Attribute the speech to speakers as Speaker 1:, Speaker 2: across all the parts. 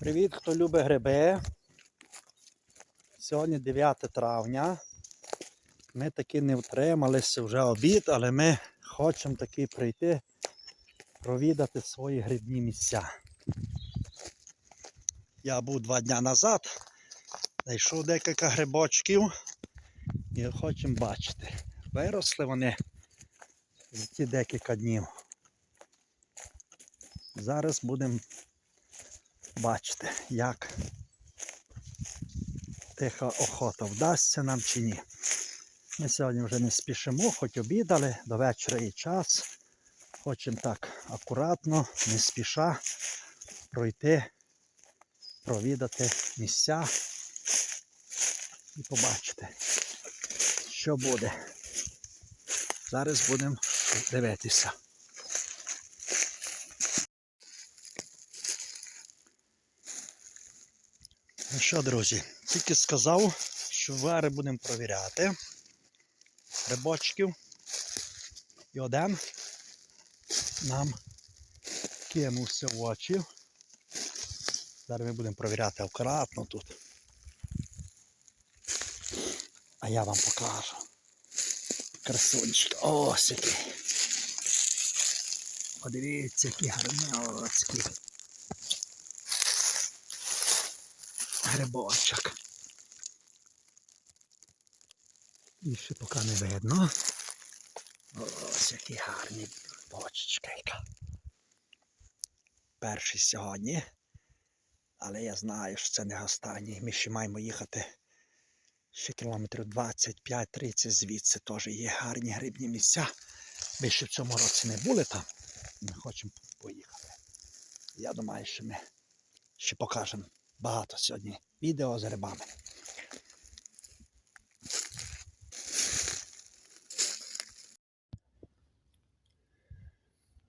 Speaker 1: Привіт, хто любить гриби. Сьогодні 9 травня. Ми таки не втрималися вже обід, але ми хочемо таки прийти провідати свої грибні місця. Я був два дні назад, знайшов декілька грибочків і хочемо бачити. Виросли вони за ті декілька днів. Зараз будемо бачити, як тиха охота вдасться нам чи ні. Ми сьогодні вже не спішимо, хоч обідали, до вечора є час. Хочемо так акуратно, не спіша пройти, провідати місця і побачити, що буде. Зараз будемо дивитися. Ну що, друзі, тільки сказав, що вари будемо провіряти. Грибочків. І один нам кинувся в очі. Зараз ми будемо провіряти акуратно тут. А я вам покажу. Красунчик. Ось який. Подивіться, які гарньоцькі. Грибочок. І ще поки не видно. Ось які гарні бочечка яка. Перший сьогодні. Але я знаю, що це не останній. Ми ще маємо їхати ще кілометрів 25-30 звідси теж є гарні грибні місця. Ми ще в цьому році не були там. Ми хочемо поїхати. Я думаю, що ми ще покажемо багато сьогодні відео з грибами.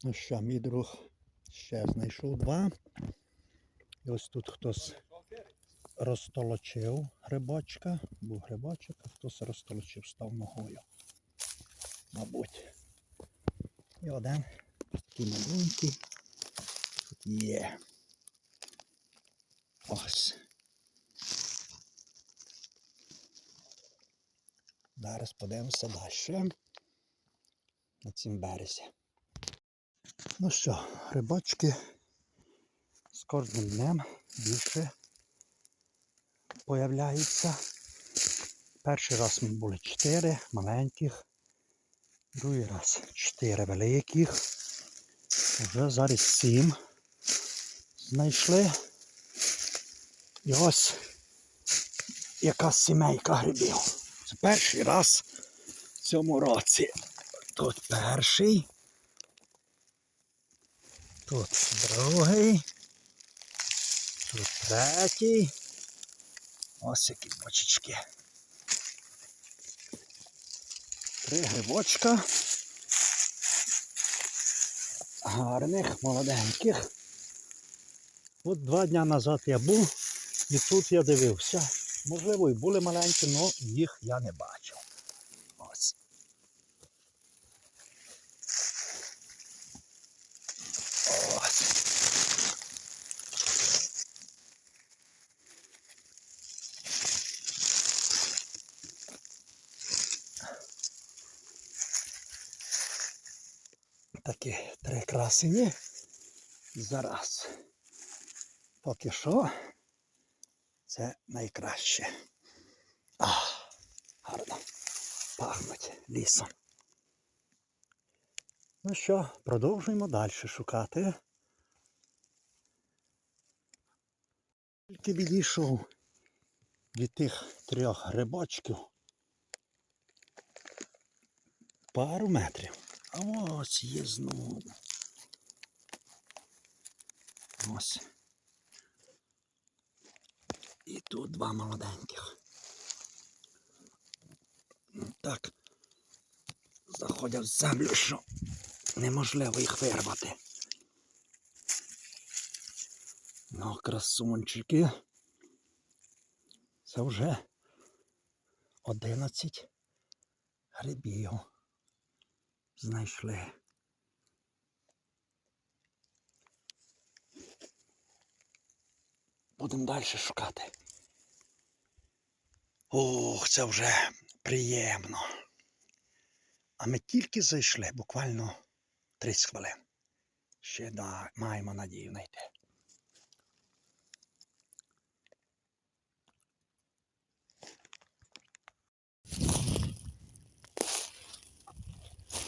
Speaker 1: Ну що, мій друг ще знайшов два. І ось тут хтось розтолочив грибочка. Був грибочок, а хтось розтолочив, став ногою. Мабуть. І один такий маленький. Тут є. Ось. Зараз подивимося далі. На цім березі. Ну що, рибачки з кожним днем більше появляються. Перший раз ми були 4 маленьких, другий раз 4 великих. Вже зараз 7 знайшли. І ось яка сімейка грибів. Це перший раз в цьому році. Тут перший. Тут другий. Тут третій. Ось які бочечки. Три грибочка. Гарних, молоденьких. От два дня назад я був і тут я дивився. Можливо, і були маленькі, але їх я не бачив. Ось. Такі три красені. Зараз. Поки що це найкраще. А, гарно. Пахнуть лісом. Ну що, продовжуємо далі шукати. Тільки відійшов від тих трьох грибочків. Пару метрів. А ось є знову. Ось. І тут два молоденьких. Так. Заходять в землю, що неможливо їх вирвати. Ну, красунчики. Це вже 11 грибів знайшли. Будемо далі шукати. Ох, це вже приємно. А ми тільки зайшли, буквально 30 хвилин. Ще да, маємо надію знайти.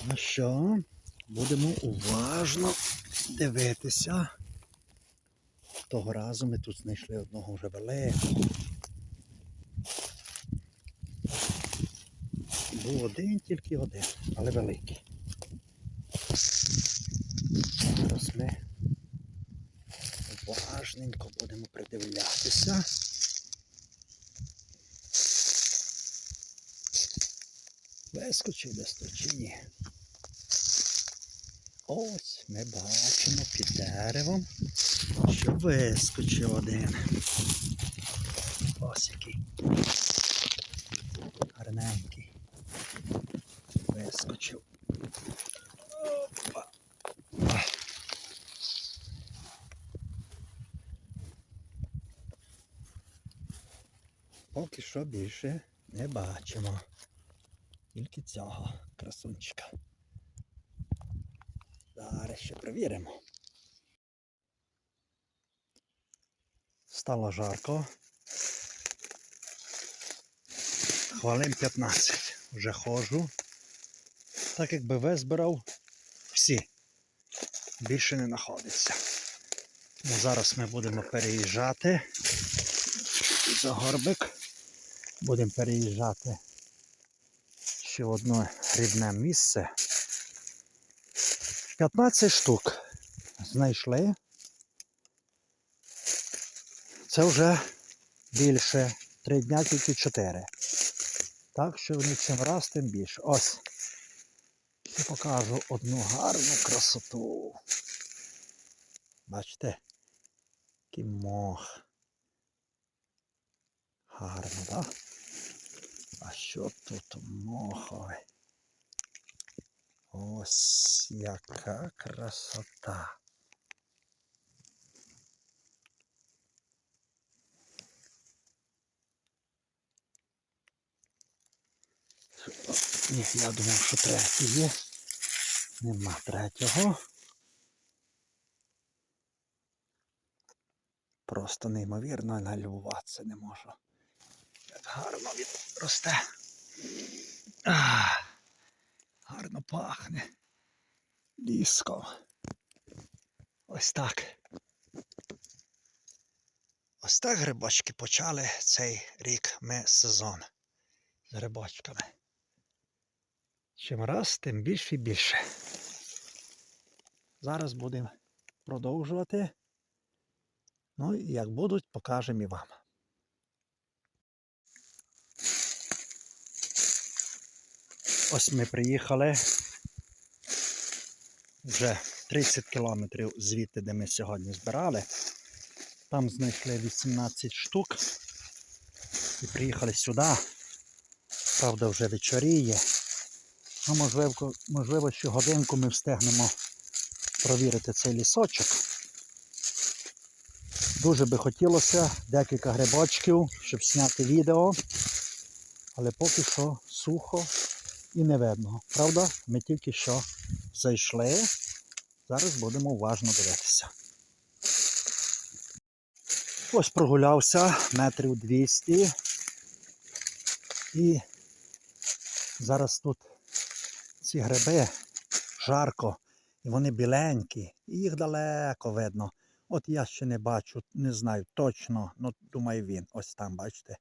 Speaker 1: Ну що, будемо уважно дивитися. Того разу ми тут знайшли одного вже великого. Був один, тільки один, але великий. Зараз ми уважненько будемо придивлятися. Вискочив десь тут чи ні. Ось ми бачимо під деревом, що вискочив один. Ось який. Гарненький. Вискочив. Опа. Поки що більше не бачимо. Тільки цього красунчика. Зараз ще перевіримо. Стало жарко. Хвилин 15. Вже ходжу. Так якби визбирав всі. Більше не знаходиться. Ну, зараз ми будемо переїжджати за горбик. Будемо переїжджати ще одне грибне місце. 15 штук знайшли. Це вже більше. Три дня тільки 4. Так що вони чим раз, тим більше. Ось. Я покажу одну гарну красоту. Бачите? Який мох. Гарно, так? А що тут мохове? Ось яка красота. Ні, я думав, що третій є. Нема третього. Просто неймовірно налюбуватися не можу. Як гарно він росте. Ах, гарно пахне. Ліском. Ось так. Ось так грибочки почали цей рік ми сезон з грибочками. Чим раз, тим більше і більше. Зараз будемо продовжувати. Ну і як будуть, покажемо і вам. Ось ми приїхали вже 30 кілометрів звідти, де ми сьогодні збирали. Там знайшли 18 штук і приїхали сюди. Правда, вже вечоріє. Ну, можливо, можливо, ще годинку ми встигнемо провірити цей лісочок. Дуже би хотілося декілька грибочків, щоб зняти відео. Але поки що сухо і не видно. Правда? Ми тільки що зайшли. Зараз будемо уважно дивитися. Ось прогулявся метрів 200. І зараз тут ці гриби жарко, і вони біленькі, і їх далеко видно. От я ще не бачу, не знаю точно, ну думаю він. Ось там, бачите?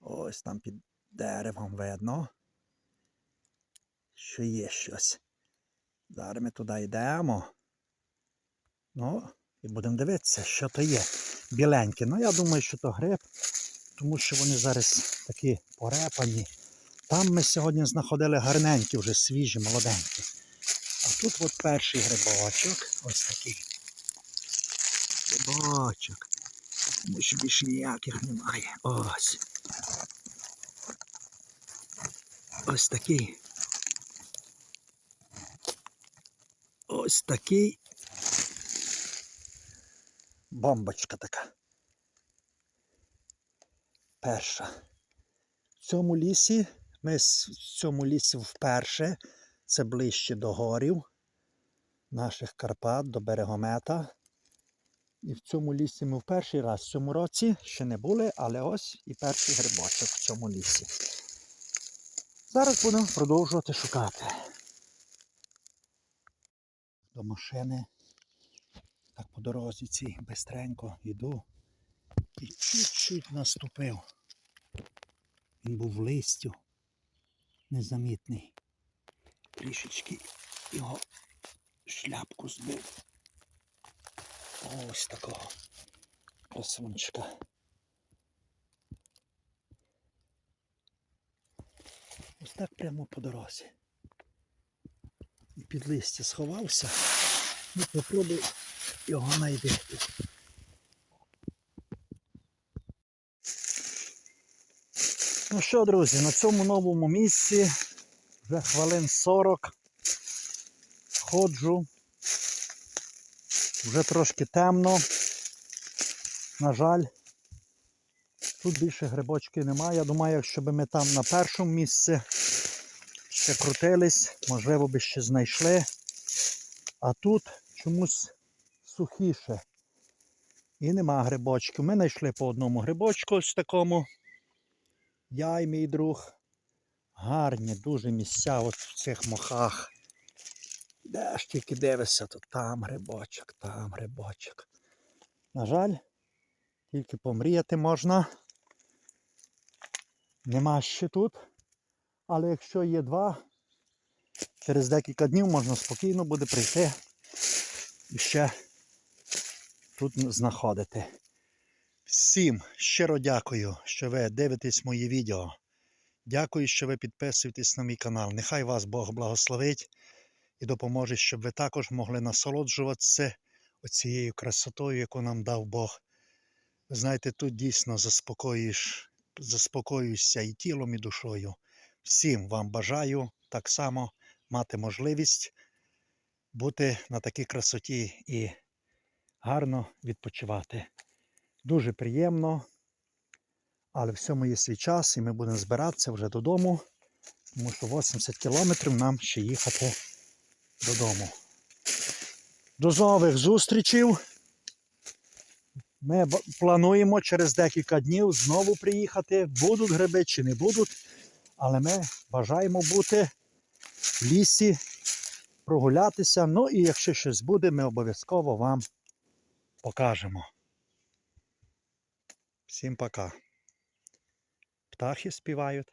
Speaker 1: Ось там під деревом видно, що є щось. Зараз ми туди йдемо. Ну, і будемо дивитися, що то є. Біленькі. Ну, я думаю, що то гриб, тому що вони зараз такі порепані. Там ми сьогодні знаходили гарненькі, вже свіжі, молоденькі. А тут от перший грибочок. Ось такий. Грибочок. Тому що більше ніяких немає. Ось. Ось такий. Ось такий. Бомбочка така. перша. В цьому лісі, ми в цьому лісі вперше, це ближче до горів наших Карпат, до берегомета. І в цьому лісі ми в перший раз в цьому році ще не були, але ось і перший грибочок в цьому лісі. Зараз будемо продовжувати шукати. До машини. Так по дорозі цій бистренько йду. І чуть-чуть наступив. Він був в листю. Незамітний. Трішечки його шляпку збив. Ось такого красунчика. Ось так прямо по дорозі. І під листя сховався. Ну, попробуй його знайти. Ну що, друзі, на цьому новому місці вже хвилин 40 ходжу. Вже трошки темно. На жаль, тут більше грибочків немає. Я думаю, якщо б ми там на першому місці ще крутились, можливо би ще знайшли. А тут чомусь сухіше. І нема грибочків. Ми знайшли по одному грибочку ось такому. Я і мій друг. Гарні дуже місця от в цих мохах. Де ж тільки дивишся, то там грибочок, там грибочок. На жаль, тільки помріяти можна. Нема ще тут. Але якщо є два, через декілька днів можна спокійно буде прийти і ще тут знаходити. Всім щиро дякую, що ви дивитесь мої відео. Дякую, що ви підписуєтесь на мій канал. Нехай вас Бог благословить і допоможе, щоб ви також могли насолоджуватися оцією красотою, яку нам дав Бог. Ви знаєте, тут дійсно заспокоїш, заспокоюєшся і тілом, і душою. Всім вам бажаю так само мати можливість бути на такій красоті і гарно відпочивати. Дуже приємно, але всьому є свій час, і ми будемо збиратися вже додому, тому що 80 кілометрів нам ще їхати додому. До нових зустрічей. Ми плануємо через декілька днів знову приїхати. Будуть гриби чи не будуть, але ми бажаємо бути в лісі, прогулятися. Ну і якщо щось буде, ми обов'язково вам покажемо. Всім пока. Птахи співають.